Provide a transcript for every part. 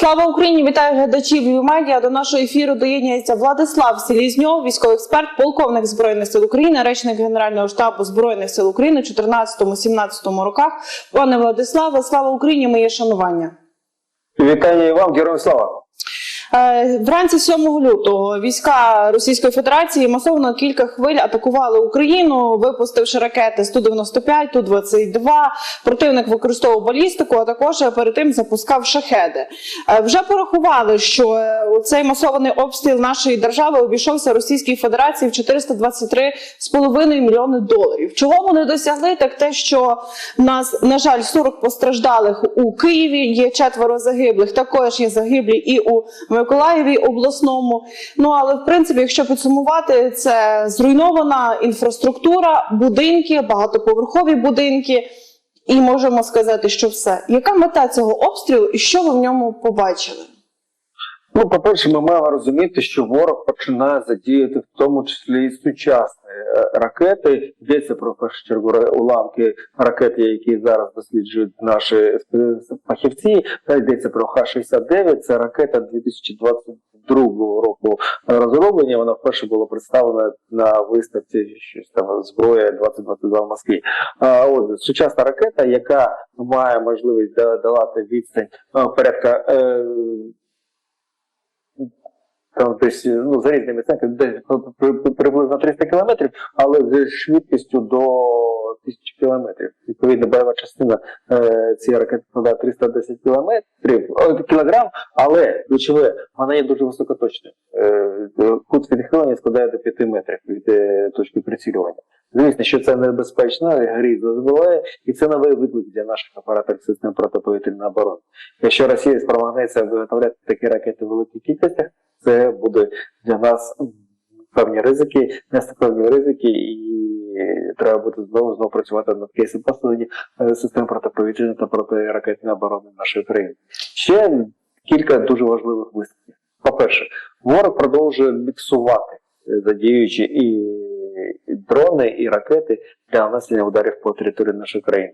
Слава Україні! Вітаю глядачів і медіа. До нашого ефіру доєднується Владислав Селізньов, військовий експерт, полковник збройних сил України, речник Генерального штабу збройних сил України у 14-17 роках. Пане Владиславе, слава Україні! Моє шанування. Вітання і вам, героям слава! Е, Вранці 7 лютого війська Російської Федерації масовно кілька хвиль атакували Україну, випустивши ракети 195, Ту-22. Противник використовував балістику, а також перед тим запускав шахеди. Е, Вже порахували, що е, цей масований обстріл нашої держави обійшовся Російській Федерації в 423,5 мільйони доларів. Чого вони досягли? Так те, що нас на жаль 40 постраждалих у Києві, є четверо загиблих. Також є загиблі і у Миколаєві обласному. Ну але в принципі, якщо підсумувати, це зруйнована інфраструктура, будинки, багатоповерхові будинки. І можемо сказати, що все. Яка мета цього обстрілу і що ви в ньому побачили? Ну, по-перше, ми маємо розуміти, що ворог починає задіяти в тому числі і сучасні е, ракети. Йдеться про першу чергу уламки ракети, які зараз досліджують наші е, фахівці. Та йдеться про Х-69. Це ракета 2022 року розроблення. Вона вперше була представлена на виставці щось там зброя 2022 в Москві. А, от, сучасна ракета, яка має можливість долати відстань е, порядка. Там десь ну, за різними оцінками, десь ну, при- при- приблизно 300 кілометрів, але з швидкістю до 1000 кілометрів. Відповідно, бойова частина е, цієї ракети складає 310 кілометрів, о, кілограм, але ключове, вона є дуже високоточною. Е, кут відхилення складає до 5 метрів від е, точки прицілювання. Звісно, що це небезпечно, грізно збиває, і це новий виклик для наших операторів систем протиповітряної оборони. Якщо Росія спромагнеться виготовляти такі ракети в великих кількостях, це буде для нас певні ризики, нести певні ризики, і треба буде знову знову працювати над кейсом посилення е, систем протиповітряної та протиракетної оборони нашої країни. Ще кілька дуже важливих висновків. По-перше, ворог продовжує міксувати, е, задіюючи і дрони, і ракети для нанесення ударів по території нашої країни.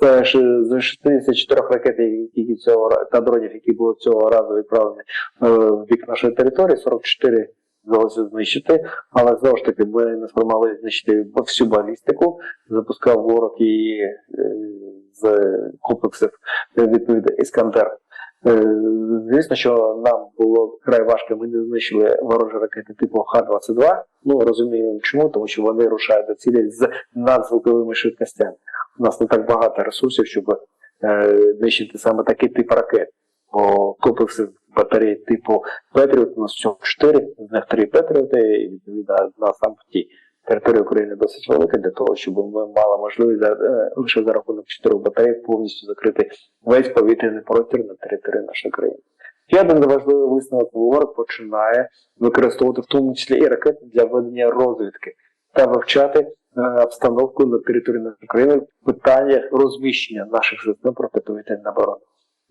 З ж з 64 ракет, які цього та дронів, які були цього разу відправлені е, в бік нашої території, 44 вдалося знищити, але знову ж таки ми не спромогли знищити всю балістику. Запускав ворог її е, з комплексів е, відповідно Іскандер. Е, Звісно, що нам було край важко, ми не знищили ворожі ракети типу Х-22. Ну розуміємо чому, тому що вони рушають до цілі з надзвуковими швидкостями. У нас не так багато ресурсів, щоб е, нищити саме такий тип ракет. Бо комплекси батарей типу Петріот у нас всього 4, з них 3 Петріоти, і відповідно одна сам в тій. Територія України досить велика для того, щоб ми мали можливість е, лише за рахунок чотирьох батарей повністю закрити весь повітряний простір на території нашої країни. Ще один важливий висновок ворог починає використовувати в тому числі і ракети для ведення розвідки та вивчати е, обстановку на території нашої країни в питаннях розміщення наших систем протиповітряної оборони.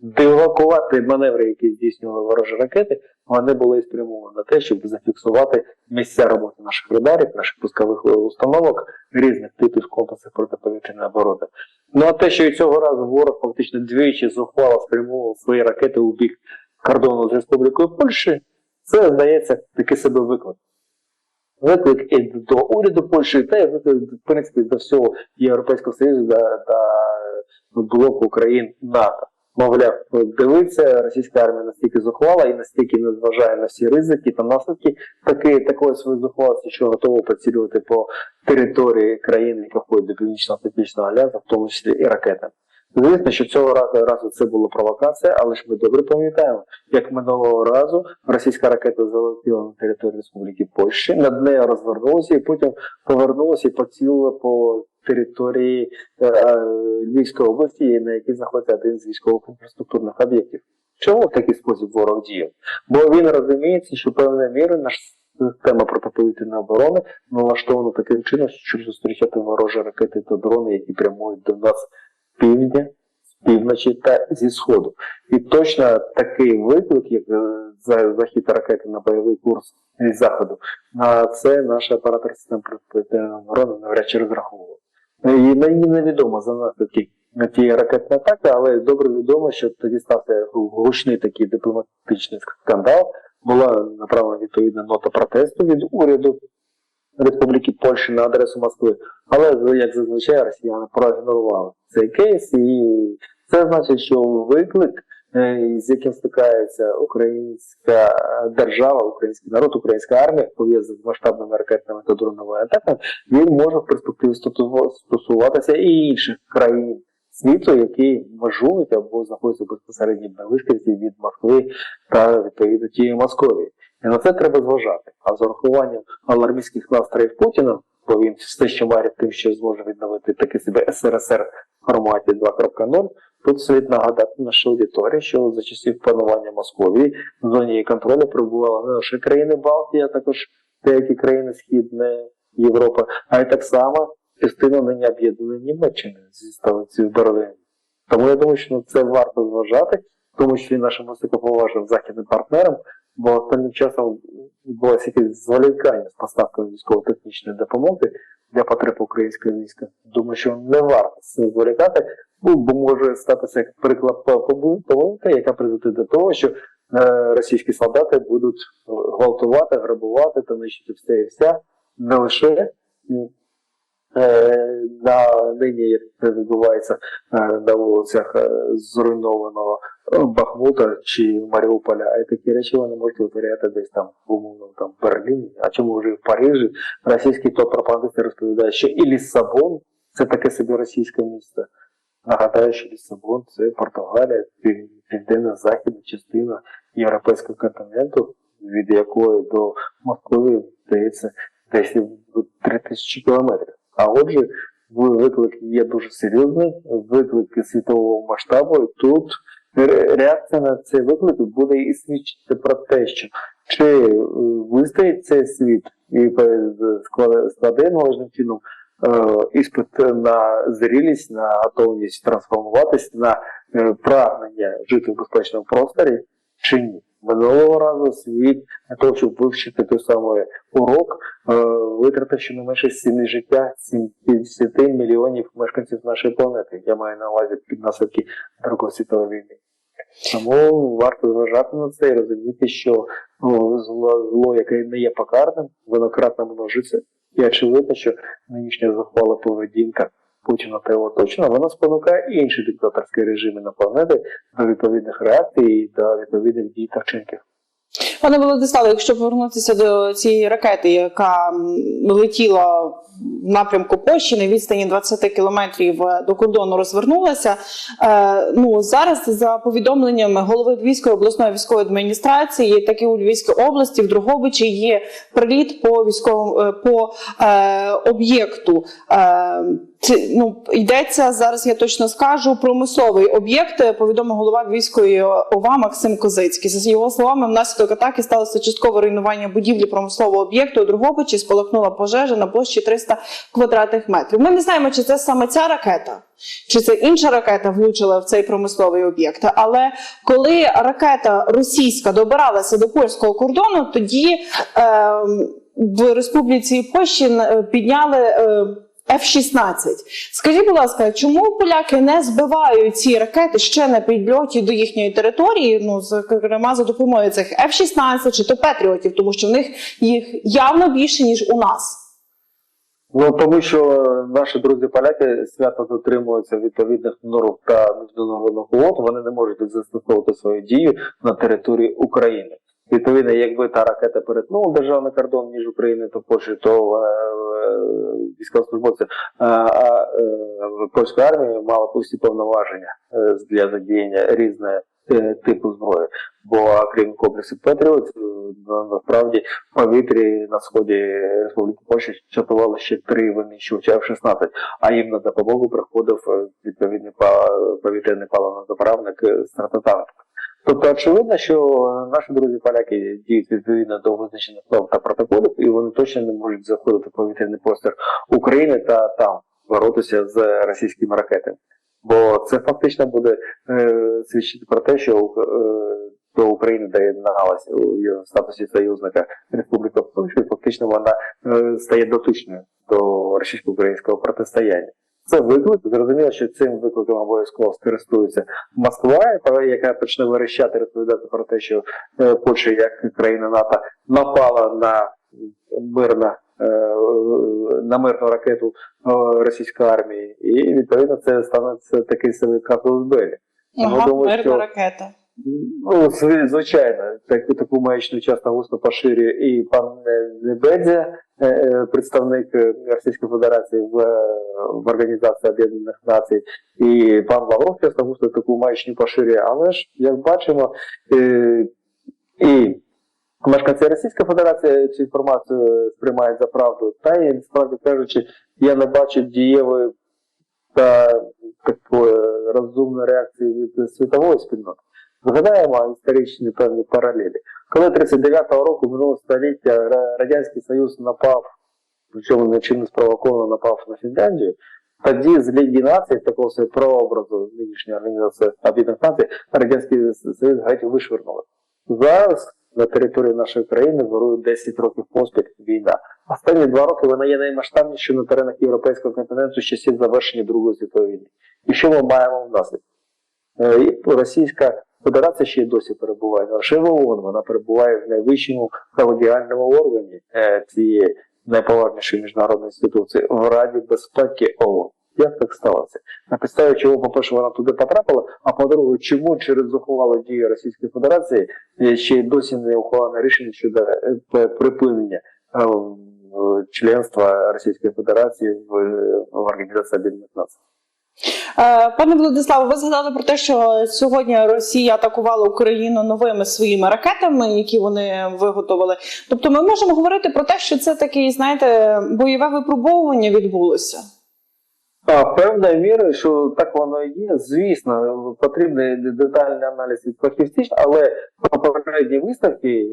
Дивакувати маневри, які здійснювали ворожі ракети, вони були спрямовані на те, щоб зафіксувати місця роботи наших радарів, наших пускових установок різних типів комплексів протиповітряної оборони. Ну а те, що і цього разу ворог фактично двічі зухвало спрямовував свої ракети у бік кордону з Республікою Польщі, це здається таки себе виклик. Виклик і до уряду Польщі, та й виклик, в принципі до всього Європейського Союзу та, та блоку країн НАТО. Мовляв, дивиться, російська армія настільки зухвала і настільки не зважає на всі ризики та наслідки таки, такої своєї зухвалості, що готова поцілювати по території країни, яка входить до Північно-Атлантичного альянсу, в тому числі і ракетами. Звісно, що цього разу, разу це була провокація, але ж ми добре пам'ятаємо, як минулого разу російська ракета залетіла на територію Республіки Польщі, над нею розвернулася і потім повернулася і поцілила по території е, Львівської області, на якій знаходиться один з військових інфраструктурних об'єктів. Чому в такий спосіб ворог діяв? Бо він розуміється, що певною мірою наша система протиповітряної оборони налаштована таким чином, щоб зустрічати ворожі ракети та дрони, які прямують до нас з півдня, з півночі та зі сходу. І точно такий виклик, як е, захід ракети на бойовий курс з заходу, на це наш оператор систем протиповітряної оборони навряд чи розраховував. І мені невідомо за наслідки тієї ракетної атаки, але добре відомо, що тоді стався гучний такий дипломатичний скандал. Була направлена відповідна нота протесту від уряду Республіки Польщі на адресу Москви. Але як зазвичай росіяни проігнорували цей кейс, і це значить, що виклик, е, з яким стикається українська держава, український народ, українська армія, пов'язаний з масштабними ракетними та дроновими атаками, він може в перспективі стосуватися і інших країн світу, які межують або знаходяться в безпосередній близькості від Москви та відповідно тієї Московії. І на це треба зважати. А з урахуванням алармістських настроїв Путіна, бо він все ще марить тим, що зможе відновити таке себе СРСР в форматі 2.0, тут слід нагадати нашій аудиторії, що за часів панування Московії в зоні контролю перебували не лише країни Балтії, а також деякі країни Східної Європи, а й так само частина нині об'єднаної Німеччини зі столицею Берлин. Тому я думаю, що на це варто зважати, тому числі нашим високоповажним західним партнерам, бо останнім часом відбулося якесь зволікання з поставкою військово-технічної допомоги для потреб українського війська. Думаю, що не варто з зволікати, ну, бо може статися як приклад помилка, яка призведе до того, що е, російські солдати будуть е, гвалтувати, грабувати та нищити все і вся, не лише е, на нині, як це відбувається на вулицях зруйнованого Бахмута чи Маріуполя, а такі речі вони можуть витворяти десь там в умовному там Берліні, а чому вже в Парижі. Російські топ-пропагандисти розповідають, що і Ліссабон це таке собі російське місто. Нагадаю, що Ліссабон це Португалія, пів- південно-західна частина європейського континенту, від якої до Москви здається десь 3 тисячі кілометрів. А отже, виклик є дуже серйозний, виклик світового масштабу. І тут реакція на цей виклик буде і свідчити про те, що чи е, вистоїть цей світ і складе- належним чином іспит на зрілість, на готовність трансформуватись, на е, прагнення жити в безпечному просторі, чи ні. Минулого разу світ для того, щоб вивчити той самий урок, е, витратив щонайменше сім'ї життя 70 мільйонів мешканців нашої планети. Я маю на увазі під наслідки Другої світової війни. Тому варто зважати на це і розуміти, що зло, зло, яке не є покарним, воно кратно множиться. І очевидно, що нинішня захвала поведінка Путіна та його точно, вона спонукає інші диктаторські режими на планети до відповідних реакцій і до відповідних дій та вчинків. Пане Володиславе, якщо повернутися до цієї ракети, яка летіла напрямку Польщі на відстані 20 кілометрів е, до кордону розвернулася. Е, ну зараз за повідомленнями голови Львівської обласної військової адміністрації, так і у Львівській області в Другобичі є приліт по військовому е, по е, об'єкту. Е, ну, йдеться зараз, я точно скажу, промисловий об'єкт, повідомив голова Львівської ОВА Максим Козицький. За його словами, внаслідок атаки сталося часткове руйнування будівлі промислового об'єкту у Другобичі, спалахнула пожежа на площі 300 квадратних метрів. Ми не знаємо, чи це саме ця ракета, чи це інша ракета влучила в цей промисловий об'єкт. Але коли ракета російська добиралася до польського кордону, тоді е, в Республіці Польщі е, підняли. Е, F-16. Скажіть, будь ласка, чому поляки не збивають ці ракети ще на підльоті до їхньої території? Ну, зокрема, за допомогою цих F-16 чи то Петріотів, тому що в них їх явно більше ніж у нас. Ну тому що наші друзі поляки свято дотримуються відповідних норм та міжнародних угод, вони не можуть застосовувати свою дію на території України. Відповідно, якби та ракета перетнула державний кордон між Україною та Польщею, то е, е, військовослужбовці е, е, польської армії мали пусті повноваження е, для задіяння різної типу зброї. Бо крім комплексу Петріот, е, насправді в повітрі на сході Республіки Польща чатували ще три винищувачі F-16, а їм на допомогу приходив е, відповідний повітряний паливно-заправник е, стратотанк. Тобто очевидно, що наші друзі поляки діють відповідно до визначених норм та протоколів, і вони точно не можуть заходити в повітряний простір України та там боротися з російськими ракетами. Це фактично буде е, свідчити про те, що е, до України доєдналася у статусі союзника Республіка Польща, і фактично вона е, стає дотичною до російсько-українського протистояння. Це виклик. Зрозуміло, що цим викликом обов'язково скористується Москва, яка почне верещати, розповідати про те, що Польща, як країна НАТО, напала на мирна. Е, На мирну ракету е, російської армії, і відповідно це стане такий собі казус белі. Мирна що- ракета. Ну, звичайно, таку таку маячну часто густо поширює і пан е, Небедзя, е, представник Російської Федерації в, в Організації Об'єднаних Націй, і пан Лавров часто густо таку маячню поширює. Але ж, як бачимо, і мешканці Російської Федерації цю інформацію сприймають за правду, та і насправді кажучи, я не бачу дієвої та такої розумної реакції від світової спільноти. Згадаємо історичні певні паралелі. Коли 39-го року минулого століття Ра- Радянський Союз напав, причому нічим не спровоковано напав на Фінляндію, тоді з Ліги націй, такого собі прообразу нинішньої організації Об'єднаних Націй, Радянський Союз геть вишвернули. Зараз на території нашої країни вирує 10 років поспіль війна. Останні два роки вона є наймасштабнішою на теренах європейського континенту з часів завершення Другої світової війни. І що ми маємо в наслідку? Е, Російська Федерація ще й досі перебуває лише в ООН, вона перебуває в найвищому колегіальному органі е, цієї найповажнішої міжнародної інституції в Раді безпеки ООН. Як так сталося? На підставі чого, по-перше, вона туди потрапила, а по-друге, чому через зухвалу дії Російської Федерації ще й досі не ухвалене рішення щодо е, припинення е, членства Російської Федерації в, в Організації Об'єднаних Націй? Е, Пане Владиславе, ви згадали про те, що сьогодні Росія атакувала Україну новими своїми ракетами, які вони виготовили. Тобто, ми можемо говорити про те, що це таке, знаєте, бойове випробовування відбулося. А певною мірою, що так воно і є, звісно, потрібний детальний аналіз від фахівців, але попередні виставки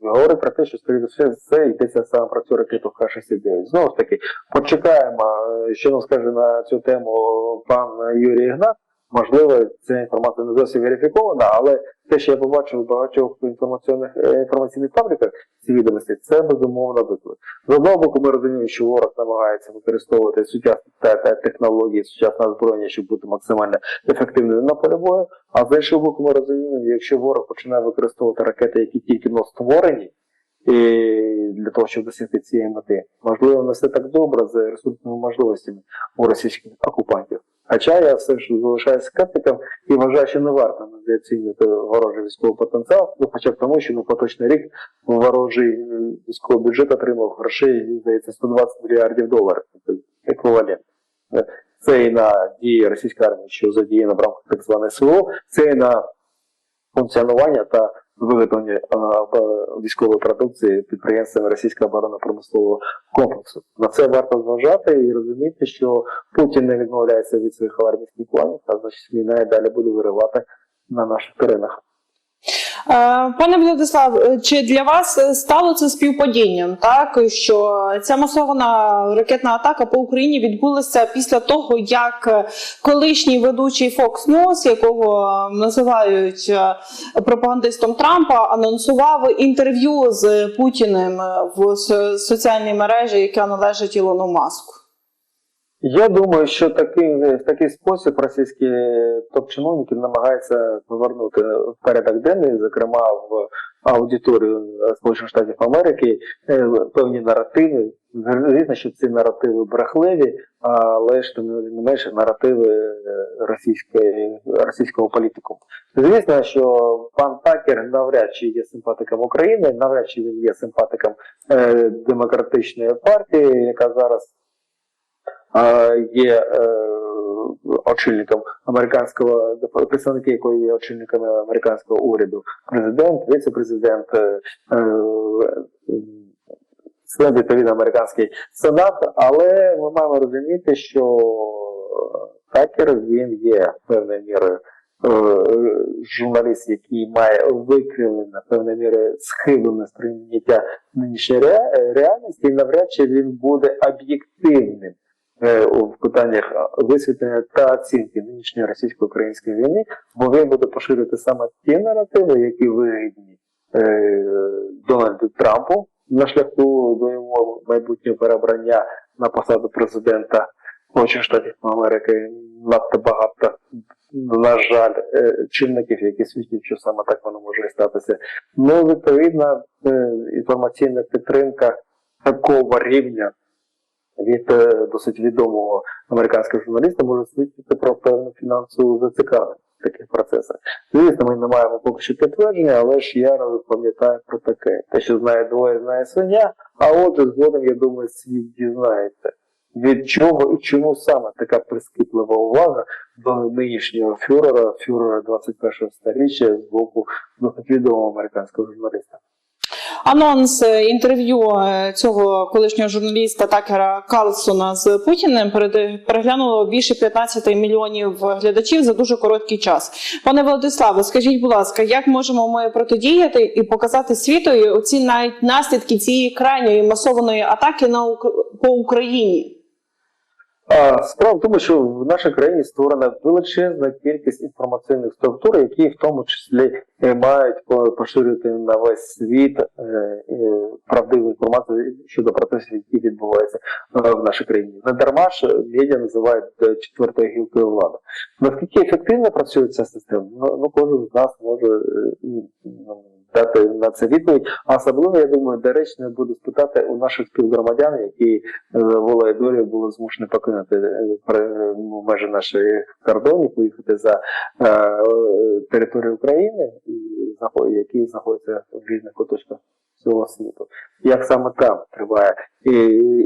говорить говорять про те, що все це йдеться саме про цю ракету Х-69. Знову ж таки, почекаємо, е, що нам скаже на цю тему пан Юрій Ігнат. Можливо, ця інформація не зовсім верифікована, але те, що я побачив у багатьох інформаційних е, інформаційних фабриках ці відомості, це безумовно виклик. З одного боку, ми розуміємо, що ворог намагається використовувати сучасні те- те- технології, сучасне озброєння, щоб бути максимально ефективним на полі бою. А з іншого боку, ми розуміємо, якщо ворог починає використовувати ракети, які тільки но створені, і для того, щоб досягти цієї мети, можливо, не все так добре з ресурсними можливостями у російських окупантів. Хоча я все ж залишаюся скептиком і вважаю, що не варто недооцінювати ворожий військовий потенціал, ну хоча б тому, що на поточний рік ворожий е, військовий бюджет отримав грошей, здається, 120 мільярдів доларів. Тобто еквівалент. Е, Це і на дії російської армії, що задіяна в рамках так званої СВО, це і на функціонування та виготовлення е, е, військової продукції підприємствами російського оборонно-промислового комплексу. На це варто зважати і розуміти, що Путін не відмовляється від своїх армійських планів, а значить війна і далі буде виривати на наших теренах. Е, Пане Владислав, е, чи для вас е, стало це співпадінням, так що ця масована ракетна атака по Україні відбулася після того, як колишній ведучий Fox News, якого називають пропагандистом Трампа, анонсував інтерв'ю з Путіним в соціальній мережі, яка належить Ілону Маску? Я думаю, що такий, в такий спосіб російські топ-чиновники намагаються повернути в порядок денний, зокрема в аудиторію Сполучених Штатів Америки, е, певні наративи. Звісно, що ці наративи брехливі, але ж тим не менше наративи е, російської, російського політику. Звісно, що пан Такер навряд чи є симпатиком України, навряд чи він є симпатиком е, демократичної партії, яка зараз є е, очільником американського представники якої є очільниками американського уряду, президент, віце-президент, е, е, член відповідно американський сенат. Але ми маємо розуміти, що Такер він є певною мірою. е, Журналіст, який має викривлене певною мірою схиблене сприйняття нинішньої реальності, навряд чи він буде об'єктивним е, у питаннях висвітлення та оцінки нинішньої російсько-української війни, він буде поширювати саме ті наративи, які вигідні е, Дональду Трампу на шляху до його майбутнього перебрання на посаду президента Сполучених Штатів Америки надто багато, на жаль, е, чинників, які свідчать, що саме так воно може статися. Ну, відповідно, е, інформаційна підтримка такого рівня від е, досить відомого американського журналіста може свідчити про певну фінансову зацікавленість в таких процесах. Звісно, ми не маємо поки що підтвердження, але ж я пам'ятаю про таке. Те, що знає двоє, знає свиня, а отже, згодом, я думаю, світ дізнається. Від чого і чому саме така прискіплива увага до нинішнього фюрера, фюрера 21-го сторіччя з боку досить відомого американського журналіста. Анонс е, інтерв'ю е, цього колишнього журналіста Такера Карлсона з Путіним переглянуло більше 15 мільйонів глядачів за дуже короткий час. Пане Владиславе, скажіть, будь ласка, як можемо ми протидіяти і показати світові оці навіть наслідки цієї крайньої масованої атаки на по Україні? Справа в тому, що в нашій країні створена величезна кількість інформаційних структур, які в тому числі е, мають по- поширювати на весь світ е, е, правдиву інформацію щодо процесів, які відбуваються в нашій країні. Не дарма ж медіа називають четвертою гілкою влади. Наскільки ефективно працює ця система? Ну, ну кожен з нас може ну, дати на це відповідь. А особливо, я думаю, доречно буде спитати у наших співгромадян, які за волею долі були змушені покинути е, ну, межі нашої кордонів, поїхати за е, е, територію України, які знаходяться в різних куточках всього світу. Як саме там триває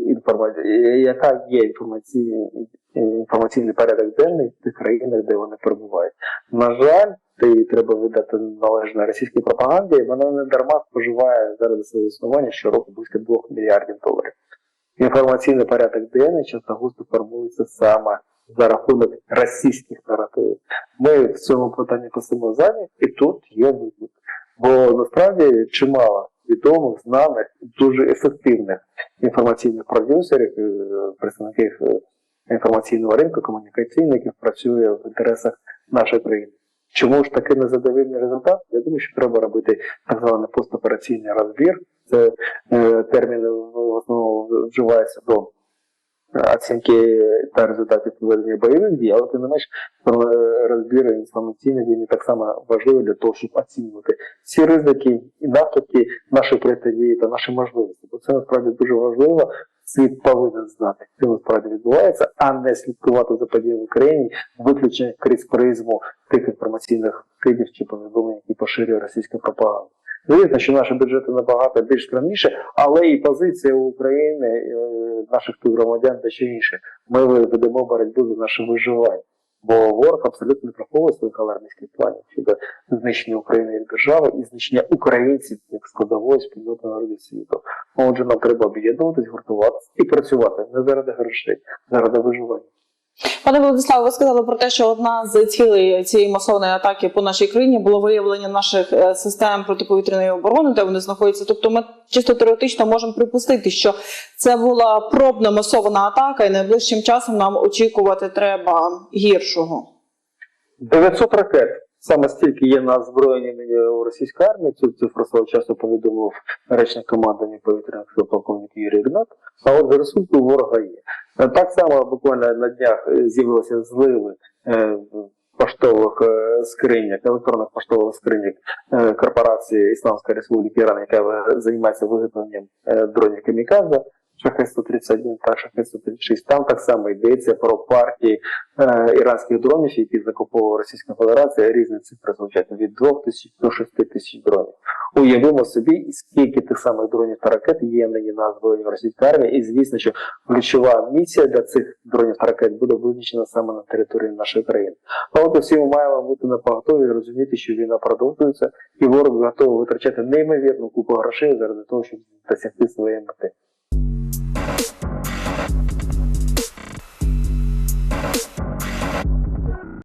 інформація, яка є інформаційний, інформаційний порядок денний в тих країнах, де вони перебувають. На жаль, і треба видати належне російській пропаганді, вона не дарма споживає заради свого існування щороку близько 2 мільярдів доларів. Інформаційний порядок денний часто густо формується саме за рахунок російських наративів. Ми в цьому питанні посимо зайняті, і тут є виклик. Бо насправді чимало відомих, знаних, дуже ефективних інформаційних продюсерів, е, представників е, інформаційного ринку, комунікаційників працює в інтересах нашої країни. Чому ж такий незадовільний результат? Я думаю, що треба робити так званий постопераційний розбір. Це е, термін в основному вживається до е, оцінки та результатів проведення бойових дій, але тим не менш е, розбір інформаційних дій так само важливий для того, щоб оцінювати всі ризики і наслідки нашої протидії та наші можливості. Бо це насправді дуже важливо. Світ повинен знати, що насправді відбувається, а не слідкувати за подіями в Україні, виключно крізь призму тих інформаційних кидів чи повідомлень, які поширює російська пропаганда. Звісно, що наші бюджети набагато більш скромніші, але і позиція України, е, наших співгромадян дещо інше. Ми ведемо боротьбу за наше виживання. Бо ворог абсолютно не враховує своїх алармістських планів щодо знищення України як держави і знищення українців як складової спільноти народів світу. Отже, нам треба об'єднуватись, гуртуватися і працювати не заради грошей, а заради виживання. Пане Владиславе, ви сказали про те, що одна з цілей цієї масовної атаки по нашій країні було виявлення наших е, систем протиповітряної оборони, де вони знаходяться. Тобто, ми чисто теоретично можемо припустити, що це була пробна масована атака, і найближчим часом нам очікувати треба гіршого. 900 ракет. Саме стільки є на озброєнні е, у російській армії, цю цифру свого часу повідомив речник командування повітряних сил полковник Юрій Гнат, а от ресурсу ворога є. Е, так само буквально на днях з'явилися зливи е, поштових скриньок, електронних поштових скриньок корпорації Ісламської Республіки Іран, яка займається виготовленням дронів Каміказа. Шахет-131 та Шахет-136. Там так само йдеться про партії е, іранських дронів, які закуповувала Російська Федерація, різні цифри звучать від 2 тисяч до 6 тисяч дронів. Уявимо собі, скільки тих самих дронів та ракет є нині на озброєнні російської армії, і звісно, що ключова місія для цих дронів та ракет буде визначена саме на території нашої країни. Але всі ми маємо бути на і розуміти, що війна продовжується, і ворог готовий витрачати неймовірну купу грошей заради того, щоб досягти своєї мети. Bye.